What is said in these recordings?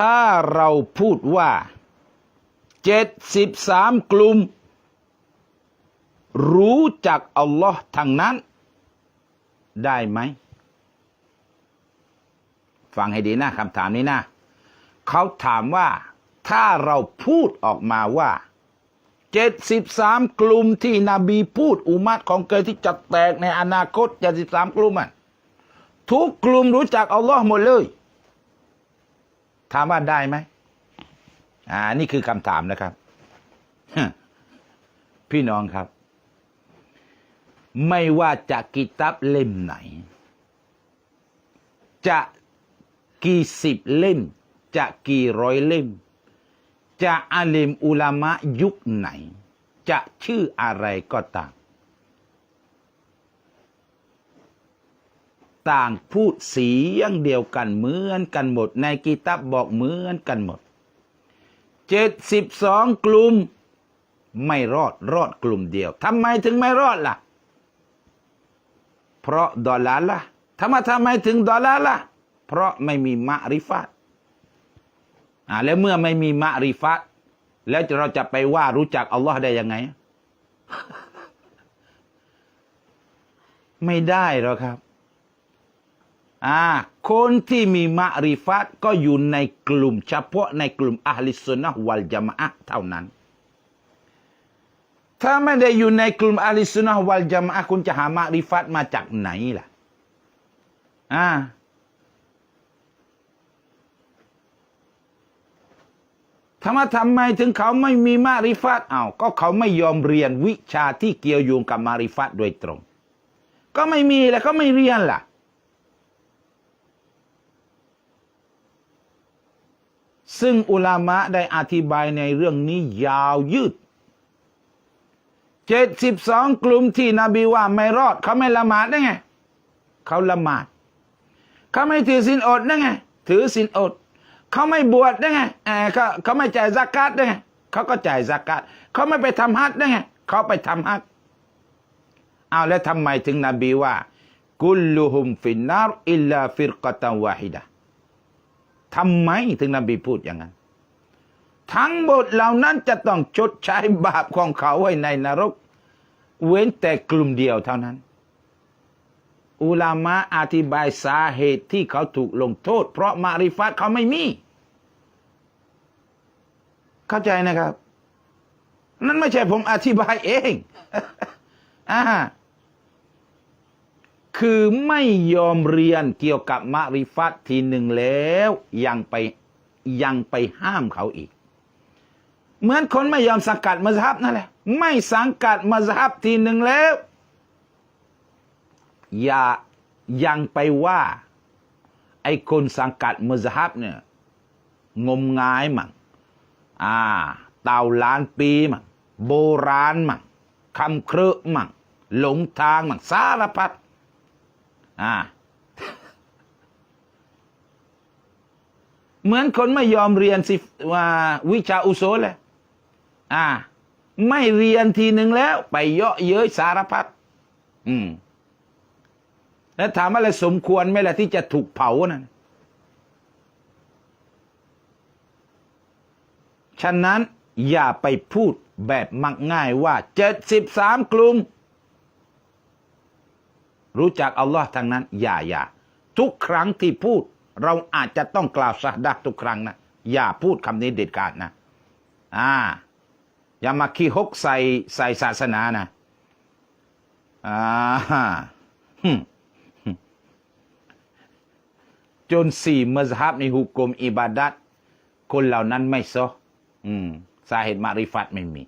ถ้าเราพูดว่าเจ็ดสิบสามกลุ่ม รู้จักอัลลอฮ์ทางนั้น ได้ไหม ฟังให้ดีนะคำถามนี้นะ เขาถามว่า ถ้าเราพูดออกมาว่าเจ็ดสิบสามกลุ่มที่นบีพูดอุมัตของเกิดที่จะแตกในอนาคตเจ็ดสิบสามกลุ่มอะทุกกลุ่มรู้จักอัลลอฮ์หมดเลย ถามว่าได้ไหมอ่า นี่คือคำถามนะครับ พี่น้องครับ ไม่ว่าจะกิตับเล่มไหน จะกี่สิบเล่ม จะกี่ร้อยเล่ม จะอาลิมอุลามะยุคไหน จะชื่ออะไรก็ตาม ต่างพูดเสียงเดียวกันเหมือนกันหมด ในกิตับบอกเหมือนกันหมดเจ็ดสิบสองกลุ่ม ไม่รอดรอดกลุ่มเดียวทำไมถึงไม่รอดล่ะ เพราะดอลลาร์ละทำไมทำไมถึงดอลลาร์ละเพราะไม่มีมะริฟัตอ่าแล้วเมื่อไม่มีมะริฟัตแล้วเราจะไปว่ารู้จักอัลลอฮ์ได้ยังไง ไม่ได้หรอกครับ อ่าคนที่มีมะริฟัตก็อยู่ในกลุ่มเฉพาะในกลุ่มอัลลิสุนนะฮ์วัลจามะอะเท่านั้น ถ้าไม่ได้อยู่ในกลุ่มอาลิสุนนะฮ์วัลจามะอะคุณจะหามะริฟัตมาจากไหนล่ะอ่าทำไมทำไมถึงเขาไม่มีมาริฟัตอ้าวก็เขาไม่ยอมเรียนวิชาที่เกี่ยวโยงกับมาริฟัตโดยตรง ก็ไม่มีแล้วก็ไม่เรียนล่ะ ซึ่งอุลามะได้อธิบายในเรื่องนี้ยาวยืดเจ็ดสิบสองกลุ่มที่นบีว่าไม่รอด เขาไม่ละหมาดได้ไง เขาละหมาด เขาไม่ถือศีลอดได้ไง ถือศีลอด เขาไม่บวชได้ไงเออเขาเขาไม่จ่ายซักกาตได้ไง เขาก็จ่ายซักกาตเขาไม่ไปทำฮัจได้ไง เขาไปทำฮัจเอาแล้วทำไมถึงนบีว่า กุลลุฮุมฟินนารอิลลาฟิรกตันวาฮิดะ ทำไมถึงนบีพูดอย่างนั้น ทั้งหมดเหล่านั้นจะต้องชดใช้บาปของเขาไว้ในนรก เว้นแต่กลุ่มเดียวเท่านั้น อุลามะอธิบายสาเหตุที่เขาถูกลงโทษ เพราะมาริฟัตเขาไม่มี เข้าใจนะครับ นั่นไม่ใช่ผมอธิบายเองอ่า คือไม่ยอมเรียนเกี่ยวกับมาริฟัตทีหนึ่งแล้ว ยังไปยังไปห้ามเขาอีก เหมือนคนไม่ยอมสังกัดมัสฮับนั่นแหละ ไม่สังกัดมัสฮับทีหนึ่งแล้ว อย่ายังไปว่า ไอ้คนสังกัดมัสฮับเนี่ย งมงายมั่งอ่าเต่าล้านปีมั่งโบราณมั่งคำเครือมั่งหลงทางมั่งสารพัด อ่า เหมือนคนไม่ยอมเรียนสิว่าวิชาอุโสเลยอ่า ไม่เรียนทีหนึ่งแล้ว ไปเยาะเย้ยสารพัดอืม แล้วถามอะไรสมควรไหมล่ะที่จะถูกเผานั่นฉะนั้นอย่าไปพูดแบบมักง่ายว่าเจ็ดสิบสามกลุ่ม รู้จักอัลลอฮ์ทางนั้น อย่าอย่าทุกครั้งที่พูด เราอาจจะต้องกล่าวสาดักทุกครั้งนะอย่าพูดคำนี้เด็ดขาดนะ อ่า อย่ามาขี้ฮกใส่ใส่ศาสนานะอ่าฮึจนสี่มัซฮับในหุกกลมอิบาดัตคนเหล่านั้นไม่ซออืม สาเหตุมาริฟัตไม่มี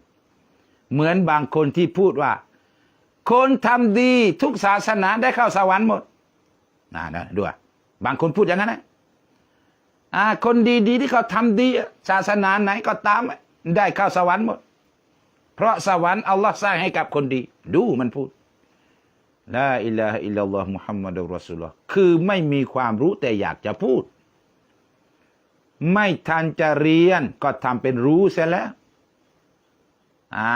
เหมือนบางคนที่พูดว่า คนทำดีทุกศาสนาได้เข้าสวรรค์หมดนะนะด้วยบางคนพูดอย่างนั้นนะอ่าคนดีๆที่เขาทำดี ศาสนาไหนก็ตาม ได้เข้าสวรรค์หมด เพราะสวรรค์อัลลอฮ์สร้างให้กับคนดี ดูมันพูดลาอิลาฮะอิลลัลลอฮ์มุฮัมมัดุลรอสุลลอฮ์คือไม่มีความรู้แต่อยากจะพูด ไม่ทันจะเรียนก็ทำเป็นรู้เสียแล้ว อ่า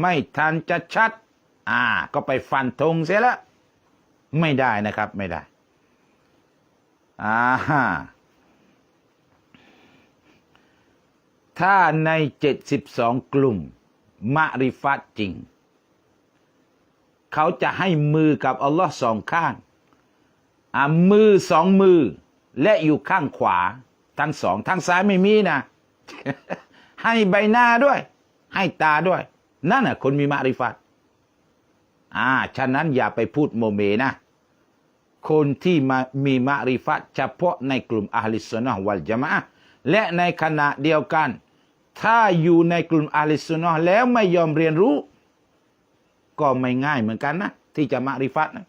ไม่ทันจะชัด อ่า ก็ไปฟันธงเสียล้วไม่ได้นะครับ ไม่ได้ อ่าฮะถ้าใน72กลุ่มมะริฟัตจริง เขาจะให้มือกับอัลลอฮ์สองข้างอ่ามือสองมือ และอยู่ข้างขวา ทั้งสองทั้งซ้ายไม่มีนะ ให้ใบหน้าด้วย ให้ตาด้วย นั่นน่ะคนมีมะริฟัต อ่าฉะนั้นอย่าไปพูดโมเมนะ คนที่มามีมะริฟัตเฉพาะในกลุ่มอาลิสซุนนะห์วัลจามะและในขณะเดียวกัน ถ้าอยู่ในกลุ่มอาลิสซุนนะห์แล้วไม่ยอมเรียนรู้ ก็ไม่ง่ายเหมือนกันนะ ที่จะมะริฟัตนะ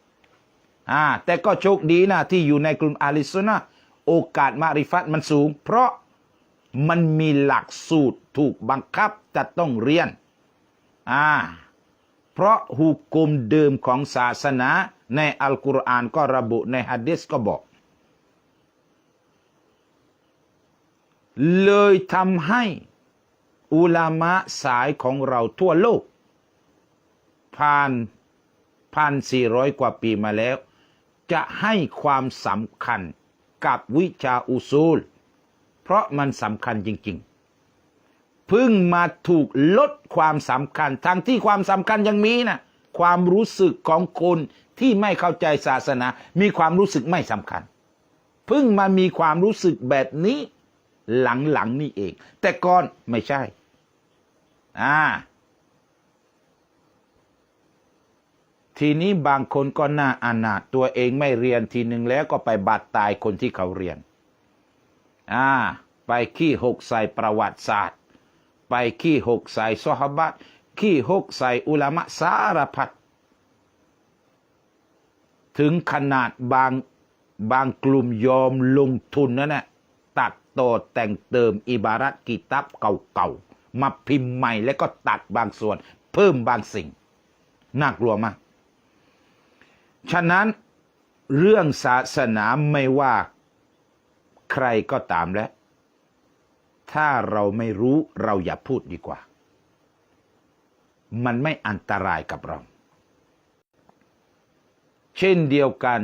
อ่าแต่ก็โชคดีนะที่อยู่ในกลุ่มอาลิสซุนนะห์โอกาสมะริฟัตมันสูง เพราะมันมีหลักสูตรถูกบังคับจะต้องเรียนอ่า เพราะหุกกลมเดิมของศาสนาในอัลกุรอานก็ระบุในฮะดิษก็บอก เลยทำให้อุลามะสายของเราทั่วโลก ผ่านพันสี่ร้อยกว่าปีมาแล้ว จะให้ความสำคัญกับวิชาอุซูล เพราะมันสำคัญจริง ๆ เพิ่งมาถูกลดความสำคัญทั้งที่ความสำคัญยังมีนะความรู้สึกของคนที่ไม่เข้าใจศาสนา มีความรู้สึกไม่สำคัญ เพิ่งมามีความรู้สึกแบบนี้หลังๆนี่เอง แต่ก่อนไม่ใช่อ่าทีนี้บางคนก็น่าอนาถตัวเองไม่เรียนทีหนึ่งแล้วก็ไปบาดตายคนที่เขาเรียน อ่า ไปขี้หกใส่ประวัติศาสตร์ ไปขี้หกใส่ซอฮาบะขี้หกใส่อุลามะสารพัดถึงขนาดบางบางกลุ่มยอมลงทุนนั่นแหละตัดต่อแต่งเติมอิบารัตกิตับเก่าๆ มาพิมพ์ใหม่แล้วก็ตัดบางส่วน เพิ่มบางสิ่ง น่ากลัวมาก ฉะนั้นเรื่องศาสนาไม่ว่าใครก็ตามแล้ว ถ้าเราไม่รู้เราอย่าพูดดีกว่า มันไม่อันตรายกับเรา เช่นเดียวกัน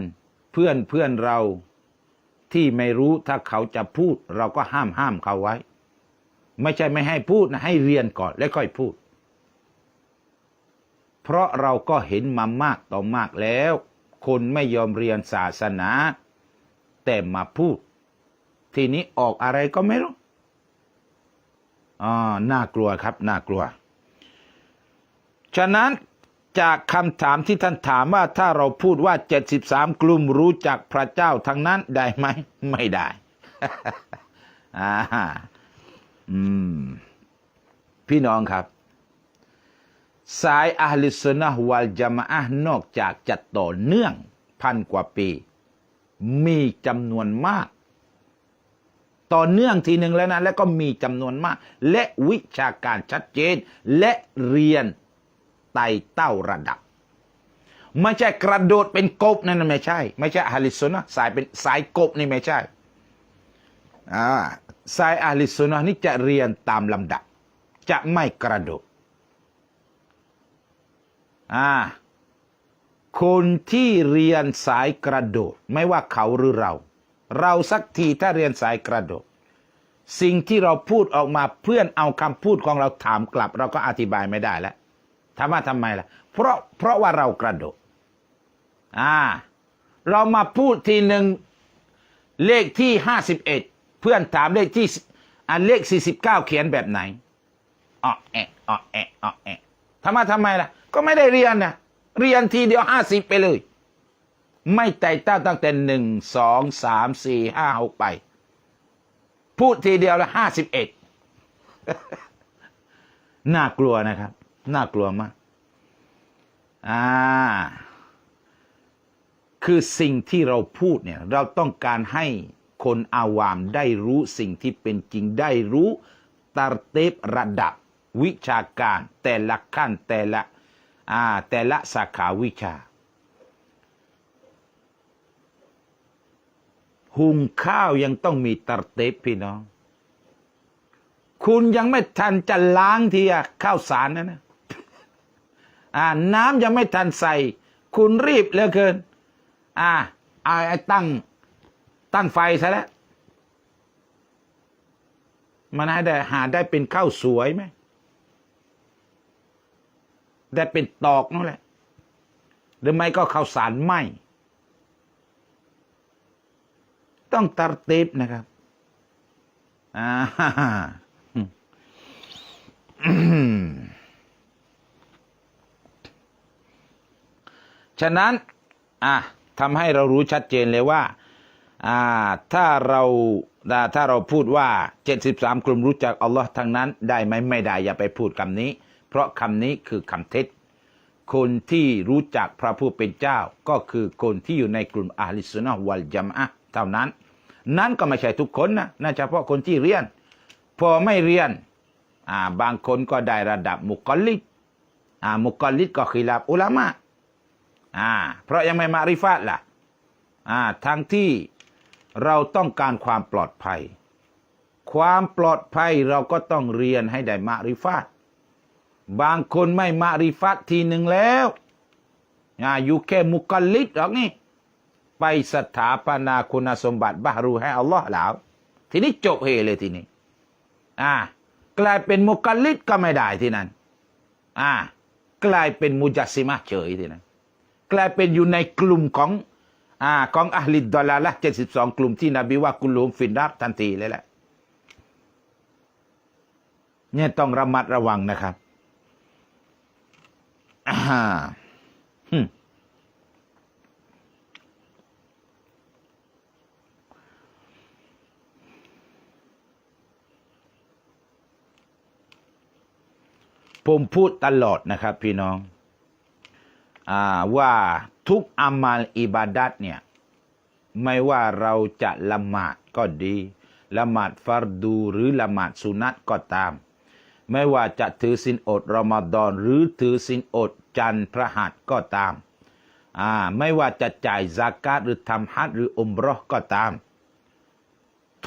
เพื่อนเพื่อนเราที่ไม่รู้ถ้าเขาจะพูด เราก็ห้ามห้ามเขาไว้ ไม่ใช่ไม่ให้พูดนะให้เรียนก่อนแล้วค่อยพูด เพราะเราก็เห็นมามากต่อมากแล้ว คนไม่ยอมเรียนศาสนา แต่มาพูด ทีนี้ออกอะไรก็ไม่รู้ อ่าน่ากลัวครับ น่ากลัว ฉะนั้นจากคำถามที่ท่านถามว่าถ้าเราพูดว่า 73 กลุ่มรู้จักพระเจ้าทั้งนั้นได้ไหม ไม่ได้อ่าอืม พี่น้องครับ สายอาลิสนะฮ์วัลจามะฮ์นอกจากจะต่อเนื่องพันกว่าปี มีจำนวนมาก ต่อเนื่องทีหนึ่งแล้วนะแล้วก็มีจำนวนมาก และวิชาการชัดเจน และเรียนไต่เต้าระดับ ไม่ใช่กระโดดเป็นกบนั่นไม่ใช่ ไม่ใช่อาลิสนนะสายเป็นสายกบนี่ไม่ใช่อ่าสายอาลิสนะนี่จะเรียนตามลำดับ จะไม่กระโดดอ่าคนที่เรียนสายกระโดด ไม่ว่าเขาหรือเรา เราสักทีถ้าเรียนสายกระโดดสิ่งที่เราพูดออกมาเพื่อนเอาคำพูดของเราถามกลับ เราก็อธิบายไม่ได้แล้วถามว่าทำไมล่ะ เพราะเพราะว่าเรากระโดดอ่า เรามาพูดทีหนึ่งเลขที่ห้าสิบเอ็ดเพื่อนถามเลขที่อันเลขสี่สิบเก้าเขียนแบบไหนอ๋อแอะอ๋อแอะอ๋อแอะทำไมทำไมล่ะ ก็ไม่ได้เรียนนะเรียนทีเดียวห้าสิบไปเลย ไม่ไต่เต้าตั้งแต่หนึ่งสองสามสี่ห้าหกไป พูดทีเดียวละห้าสิบเอ็ดน่ากลัวนะครับ น่ากลัวมาก อ่า คือสิ่งที่เราพูดเนี่ย เราต้องการให้คนอาวามได้รู้สิ่งที่เป็นจริงได้รู้ตารเตบระดับวิชาการ แต่ละขั้นแต่ละ อ่า แต่ละสาขาวิชา หุงข้าวยังต้องมีตารเตบพี่น้อง คุณยังไม่ทันจะล้างทีอะข้าวสารนะนะอ่า น้ำยังไม่ทันใส่ คุณรีบเหลือเกิน อ่าเอาไอ้ตั้ง ตั้งไฟซะแล้วมันให้ได้หาได้เป็นข้าวสวยไหมได้เป็นตอกนั่นแหละ หรือไม่ก็ข้าวสารไหม ต้องตัดเตบนะครับอ่าฉะนั้นอะทำให้เรารู้ชัดเจนเลยว่าอ่าถ้าเราถ้าเราพูดว่า 73 กลุ่มรู้จักอัลลอฮ์ทั้งนั้นได้ไหมไม่ได้อย่าไปพูดคำนี้ เพราะคำนี้คือคำเท็จ คนที่รู้จักพระผู้เป็นเจ้า ก็คือคนที่อยู่ในกลุ่มอาลิสุนนะฮ์วัลจัมอะเท่านั้น นั้นก็ไม่ใช่ทุกคนนะน่าจะเฉพาะคนที่เรียน พอไม่เรียนอ่าบางคนก็ได้ระดับมุกอลิดอ่ามุกอลิดก็ khilaaf อุลามะอ่าเพราะยังไม่มาริฟาตล่ะอ่าทั้งที่เราต้องการความปลอดภัย ความปลอดภัยเราก็ต้องเรียนให้ได้มาริฟาตบางคนไม่มาริฟาตทีหนึ่งแล้วอ่าอยู่แค่มุกอลลิดหรอกนี่ ไปสถาปนาคุณสมบัติบารูให้อัลลอฮ์แล้ว ทีนี้จบเฮเลยทีนี้ อ่า กลายเป็นมุกัลลิดก็ไม่ได้ที่นั่นอ่า กลายเป็นมุจัสซิมะเฉยที่นั่นกลายเป็นอยู่ในกลุ่มของ อ่า ของอัลลิดดอลลาละเจ็ดสิบสองกลุ่มที่นบีว่ากุลูมฟินดับทันทีเลยแหละ เนี่ยต้องระมัดระวังนะครับอ่า ผมพูดตลอดนะครับพี่น้องอว่าทุกอามัลอิบาดัตเนี่ยไม่ว่าเราจะละหมาดก็ดีละหมาดฟารดูหรือละหมาดสุนัตก็ตาม ไม่ว่าจะถือสินอดรอมฎอนหรือถือสินอดจันทร์พระหัตก็ตามอ่าไม่ว่าจะจ่ายซากาตหรือทำฮัจญ์หรืออมรอก็ตาม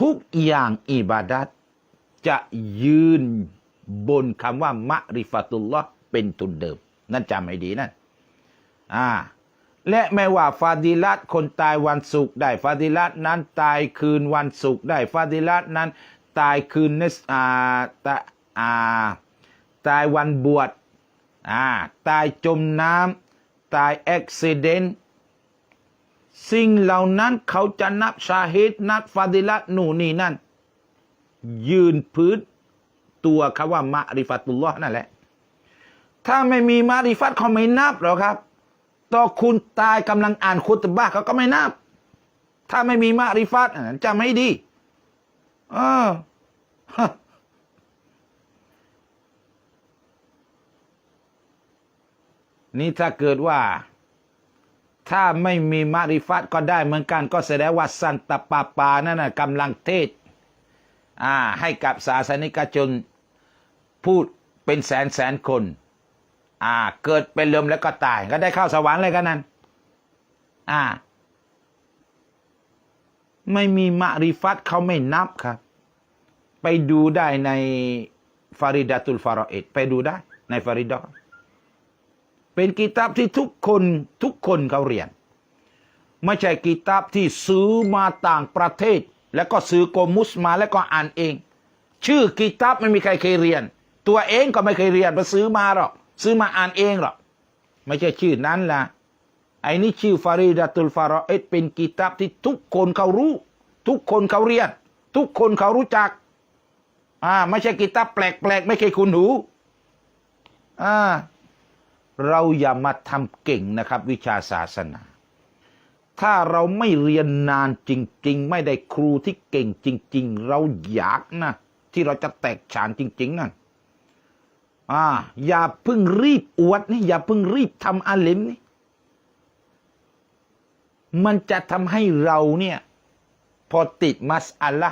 ทุกอย่างอิบาดัตจะยืน บนคำว่ามะริฟาตุลลอฮ์เป็นทุนเดิม นั่นจำให้ดีนั่นอ่า และไม่ว่าฟาดิลัตคนตายวันศุกร์ได้ฟาดิลัตนั้นตายคืนวันศุกร์ได้ฟาดิลัตนั้น ตายคืนเนสอ่าตาอ่าตายวันบวชอ่าตายจมน้ำตายอุบิเหตุสิ่งเหล่านั้นเขาจะนับชาฮิดนับฟาดิลัตหนูนี่นั่น ยืนพื้น ตัวคำว่ามะริฟัตุลลอฮ์นั่นแหละ ถ้าไม่มีมาริฟัตเขาไม่นับหรอกครับต่อคุณตายกำลังอ่านคุตบะเขาก็ไม่นับ ถ้าไม่มีมาริฟัตอะจำไม่ดีเออนี่ถ้าเกิดว่า ถ้าไม่มีมาริฟัตก็ได้เหมือนกัน ก็แสดงว่าสันตปาปานั่นนะกำลังเทศ อ่า ให้กับศาสนิกชน พูดเป็นแสนแสนคน อ่า เกิดเป็นลมแล้วก็ตาย ก็ได้เข้าสวรรค์เลยกันนั้น อ่า ไม่มีมาริฟัตเขาไม่นับครับ ไปดูได้ในฟาริดาตุลฟารอเอตไปดูได้ ในฟาริดอเป็นกิตาบที่ทุกคนทุกคนเขาเรียน ไม่ใช่กิตาบที่ซื้อมาต่างประเทศ แล้วก็ซื้อโกมุสมาแล้วก็อ่านเอง ชื่อกิตาบไม่มีใครเคยเรียน ตัวเองก็ไม่เคยเรียนมาซื้อมาหรอกซื้อมาอ่านเองหรอกไม่ใช่ชื่อนั้นล่ะไอ้นี่ชื่อฟาริดาตุลฟารอเอตเป็นกิตาบที่ทุกคนเขารู้ ทุกคนเขาเรียน ทุกคนเขารู้จักอ่าไม่ใช่กิตาบแปลกๆไม่เคยคุณหูอ่าเราอย่ามาทำเก่งนะครับ วิชาศาสนา ถ้าเราไม่เรียนนานจริง ๆ ไม่ได้ครูที่เก่งจริง ๆ เราอยากนะ ที่เราจะแตกฉานจริง ๆ นั่น อ่า อย่าเพิ่งรีบอวดนี่อย่าเพิ่งรีบทำอาลิมนี่มันจะทำให้เราเนี่ย พอติดมัสอัลละ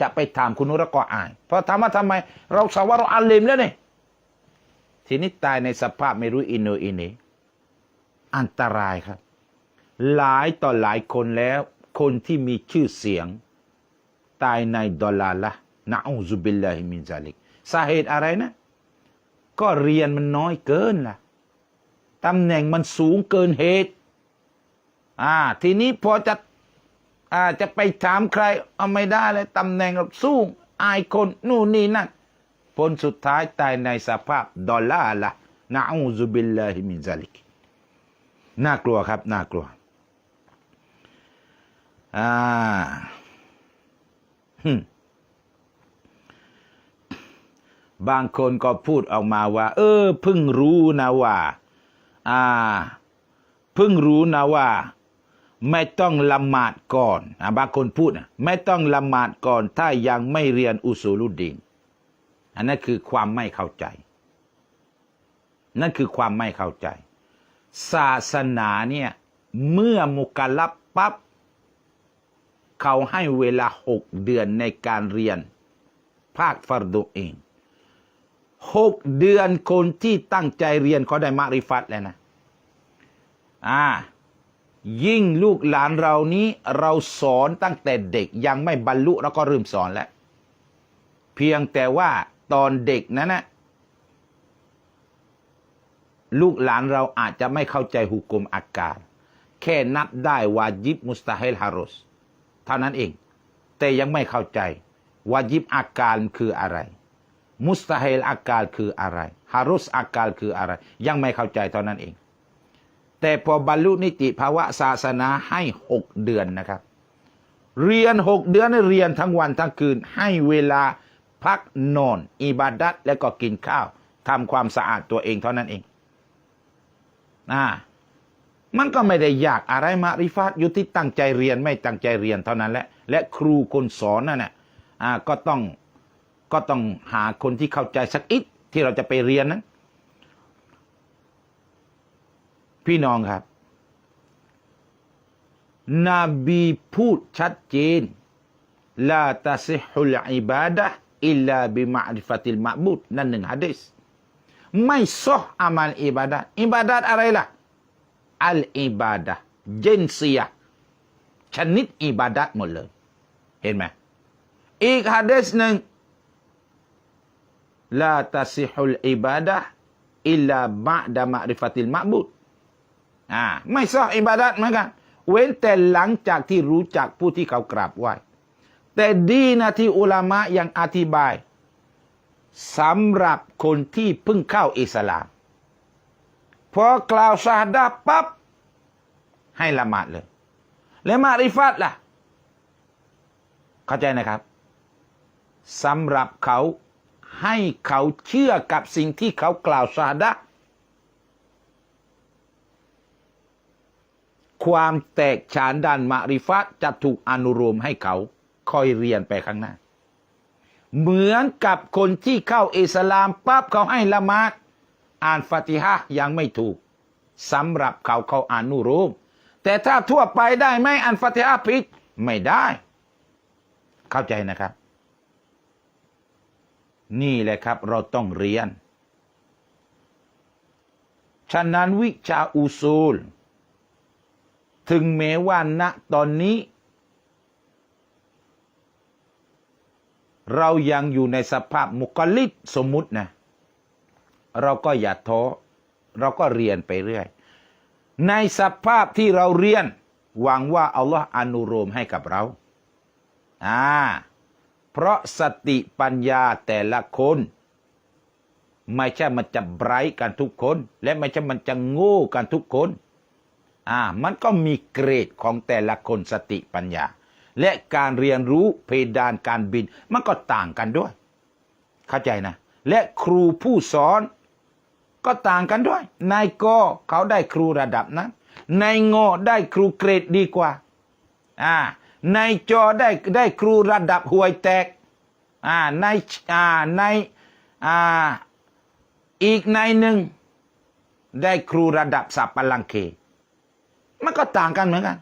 จะไปถามคุณนุรก็อาย เพราะถามว่าทำไม เราสาวเราอาลิมแล้วเนี่ยทีนี้ตายในสภาพไม่รู้อินโนอินนีอันตรายครับ หลายต่อหลายคนแล้ว คนที่มีชื่อเสียง ตายในดอลลาร์ละนะอูซุบิลลาฮิมินซาลิกสาเหตุอะไรนะ ก็เรียนมันน้อยเกินล่ะตำแหน่งมันสูงเกินเหตุ อ่า ทีนี้พอจะอ่าจะไปถามใคร เอาไม่ได้เลยตำแหน่งเราสูงอายคนนู่นนี่นั่นผลสุดท้ายตายในสภาพดอลลาร์ละนะอูซุบิลลาฮิมินซาลิกน่ากลัวครับ น่ากลัว อ่าหึ บางคนก็พูดออกมาว่า เออเพิ่งรู้นะว่า อ่าเพิ่งรู้นะว่า ไม่ต้องละหมาดก่อนอะบางคนพูดนะไม่ต้องละหมาดก่อน ถ้ายังไม่เรียนอุสูลุดดีนอันนั้นคือความไม่เข้าใจ นั่นคือความไม่เข้าใจ ศาสนาเนี่ย เมื่อมุกลับปับ๊บเขาให้เวลาหกเดือนในการเรียน ภาคฟารดูเอง หกเดือนคนที่ตั้งใจเรียนเขาได้มาริฟัตแล้วนะ อ่า ยิ่งลูกหลานเรานี้เราสอนตั้งแต่เด็กยังไม่บรรลุเราก็เริ่มสอนแล้ว เพียงแต่ว่าตอนเด็กนั้นนะลูกหลานเราอาจจะไม่เข้าใจหุกุมอากาศ แค่นับได้วาจิบมุสตาฮิลฮารอสเท่านั้นเอง แต่ยังไม่เข้าใจวาจิบอาการคืออะไร มุสตาฮิลอาการคืออะไรฮารุสอาการคืออะไร ยังไม่เข้าใจเท่านั้นเอง แต่พอบรรลุนิติภาวะศาสนาให้หกเดือนนะครับ เรียนหกเดือนเรียนทั้งวันทั้งคืน ให้เวลาพักนอนอิบาดัตแล้วก็กินข้าวทำความสะอาดตัวเองเท่านั้นเองอ่ามันก็ไม่ได้ยากอะไรมาริฟาตอยู่ที่ตั้งใจเรียนไม่ตั้งใจเรียนเท่านั้นแหละและครูคนสอนนั่นแหละก็ต้อง ก็ต้องหาคนที่เข้าใจสักอิดที่เราจะไปเรียนนั้น พี่น้องครับ นบีพูดชัดเจนลาตาซิฮุลอิบาดะอิลลาบิมาริฟติลมะบุดนั่นหนึ่งฮะดิษไม่ซออามัลอิบาดะอิบาดะอะไรล่ะอัลอิบาดะเจนเซียชนิดอิบาดัตหมดเลย เห็นไหมอีกฮะดิษหนึ่ง ลาตาซิฮุลอิบาดะอิลลาบะดะมาริฟติลมะบุดอ่าไม่ซอกอิบาดัตเหมือนกันเว้นแต่หลังจากที่รู้จักผู้ที่เขากราบไหว้แต่ดีนะที่อุลามะยังอธิบายสำหรับคนที่เพิ่งเข้าอิสลาม พอกล่าวชาดาปั๊บให้ละหมาดเลย และมาริฟัตล่ะ เข้าใจนะครับสำหรับเขา ให้เขาเชื่อกับสิ่งที่เขากล่าวชาดาความแตกฉานด้านมาริฟะจะถูกอนุโลมให้เขาคอยเรียนไปข้างหน้า เหมือนกับคนที่เข้าอิสลามปั๊บเขาให้ละมาดอ่านฟาติฮะยังไม่ถูกสำหรับเขาเขาอนุโลมแต่ถ้าทั่วไปได้ไหมอ่านฟาติฮะผิดไม่ได้ เข้าใจนะครับ นี่แหละครับเราต้องเรียน ฉะนั้นวิชาอุซูล ถึงแม้ว่าณตอนนี้ เรายังอยู่ในสภาพมุกลิตสมมุตินะ เราก็อย่าท้อเราก็เรียนไปเรื่อย ในสภาพที่เราเรียน หวังว่าอัลลอฮ์อนุโลมให้กับเรา อ่า เพราะสติปัญญาแต่ละคน ไม่ใช่มันจะไบรท์กันทุกคน และไม่ใช่มันจะโง่กันทุกคน อ่า มันก็มีเกรดของแต่ละคนสติปัญญา และการเรียนรู้เพดานการบิน มันก็ต่างกันด้วย เข้าใจนะ และครูผู้สอน ก็ต่างกันด้วย นายกเขาได้ครูระดับนั้นนายงอได้ครูเกรดดีกว่า อ่า นายจอได้ได้ครูระดับห่วยแตกอ่าในอ่าในอ่าอีกในหนึ่งได้ครูระดับสับปะลังเคมันก็ต่างกันเหมือนกัน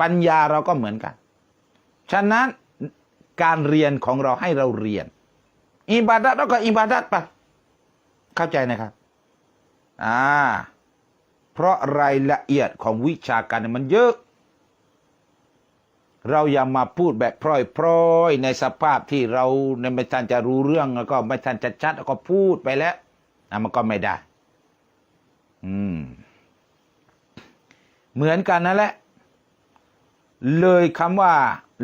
ปัญญาเราก็เหมือนกัน ฉะนั้นการเรียนของเราให้เราเรียน อิบาดัตเราก็อิบาดัตไปเข้าใจนะครับอ่าเพราะรายละเอียดของวิชาการมันเยอะ เราอย่ามาพูดแบบพร่อยๆในสภาพที่เราไม่ทันจะรู้เรื่องแล้วก็ไม่ทันจะชัดแล้วก็พูดไปแล้วนะมันก็ไม่ได้ อืม เหมือนกันนั่นแหละ เลยคำว่า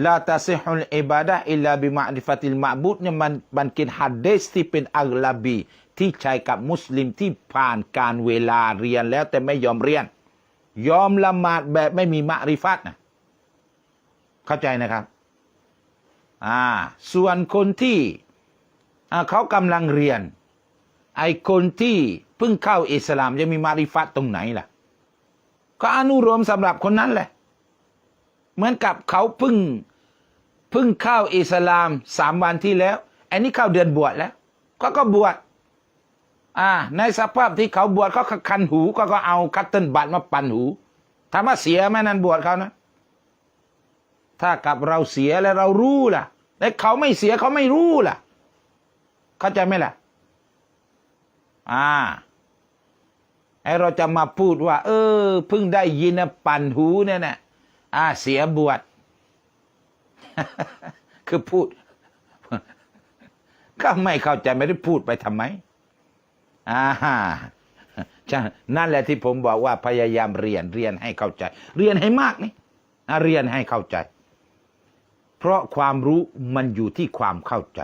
ลาตาซิฮุลอิบาดะอิลลาบิมะริฟติลมะบุดเนี่ยมันมันกินฮัดเดสที่เป็นอัลลาบี ที่ใช้กับมุสลิมที่ผ่านการเวลาเรียนแล้วแต่ไม่ยอมเรียน ยอมละหมาดแบบไม่มีมะริฟัตนะ เข้าใจนะครับ อ่า ส่วนคนที่เขากำลังเรียน ไอคนที่เพิ่งเข้าอิสลามจะมีมาริฟัตตรงไหนล่ะ ก็อนุโลมสำหรับคนนั้นแหละ เหมือนกับเขาเพิ่งเพิ่งเข้าอิสลามสามวันที่แล้วอันนี้เข้าเดือนบวชแล้ว ก็ก็บวชอ่า ในสภาพที่เขาบวชเขาคันหู ก็ก็เอาคัตเติ้ลบัตรมาปั่นหูถามว่าเสียไหมนั้นบวชเขานะ ถ้ากับเราเสียแล้วเรารู้ล่ะแต่เขาไม่เสียเขาไม่รู้ล่ะ เข้าใจไหมล่ะ อ่าไอเราจะมาพูดว่า เออเพิ่งได้ยินนะปั่นหูเนี่ยนะอ่าเสียบวชคือพูด ก็ไม่เข้าใจไม่ได้พูดไปทำไมอ่าใช่นั่นแหละที่ผมบอกว่าพยายามเรียนเรียนให้เข้าใจ เรียนให้มากนี่เรียนให้เข้าใจ เพราะความรู้มันอยู่ที่ความเข้าใจ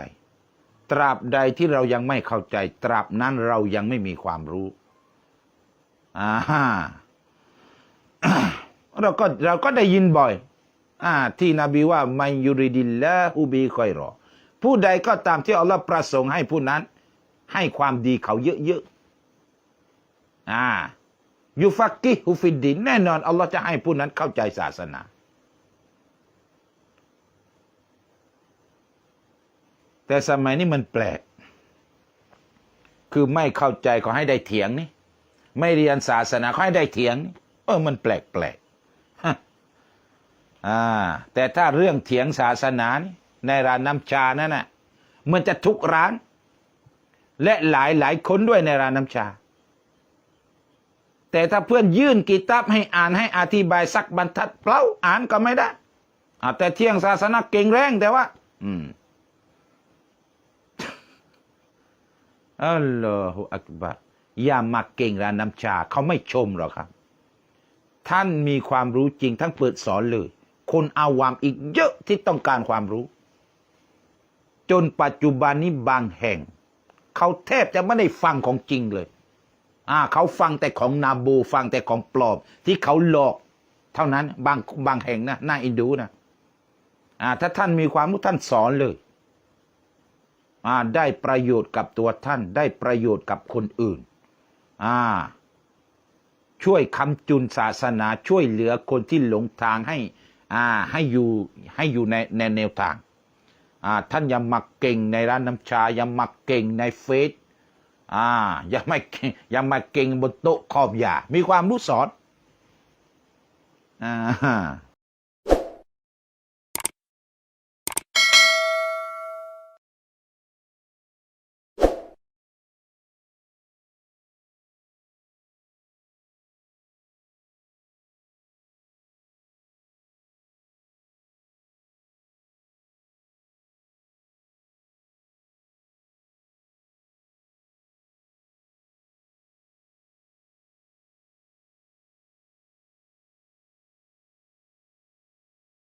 ตราบใดที่เรายังไม่เข้าใจ ตราบนั้นเรายังไม่มีความรู้อ่าฮะเราก็เราก็ได้ยินบ่อย อ่า ที่นบีว่ามันยูริดิลละฮูบีคอยรอ ผู้ใดก็ตามที่อัลลอฮ์ประสงค์ให้ผู้นั้น ให้ความดีเขาเยอะๆอ่ายูฟักกิฮุฟิดดินแน่นอนอัลลอฮ์จะให้ผู้นั้นเข้าใจศาสนา แต่สมัยนี้มันแปลก คือไม่เข้าใจขอให้ได้เถียงนี่ ไม่เรียนศาสนาขอให้ได้เถียงนี่เออ มันแปลกแปลกฮะอ่า แต่ถ้าเรื่องเถียงศาสนานี่ในร้านน้ำชานั่นน่ะ มันจะทุกร้าน และหลายหลายคนด้วยในร้านน้ำชา แต่ถ้าเพื่อนยื่นกิตับให้อ่านให้อธิบายสักบรรทัดเปล่าอ่านก็ไม่ได้อแต่เที่ยงศาสนาเก่งแรงแต่ว่า อืม อัลลอฮฺอักบัรอย่ามาเก่งร้านน้ำชา เขาไม่ชมหรอกครับ ท่านมีความรู้จริงทั้งเปิดสอนเลย คนอาวามอีกเยอะที่ต้องการความรู้ จนปัจจุบันนี้บางแห่ง เขาแทบจะไม่ได้ฟังของจริงเลย อ่า เขาฟังแต่ของนาบูฟังแต่ของปลอม ที่เขาหลอก เท่านั้นบางบางแห่งนะน่าอินดูนะอ่าถ้าท่านมีความรู้ท่านสอนเลย ได้ประโยชน์กับตัวท่าน ได้ประโยชน์กับคนอื่น อ่า ช่วยคำจุนศาสนาช่วยเหลือคนที่หลงทางให้ อ่า ให้อยู่ให้อยู่ในในแนวทาง อ่า ท่านอย่ามาเก่งในร้านน้ำชาอย่ามาเก่งในเฟซอ่า อย่าไม่เก่งอย่ามาเก่งบนโต๊ะขอบยามีความรู้สอนอ่า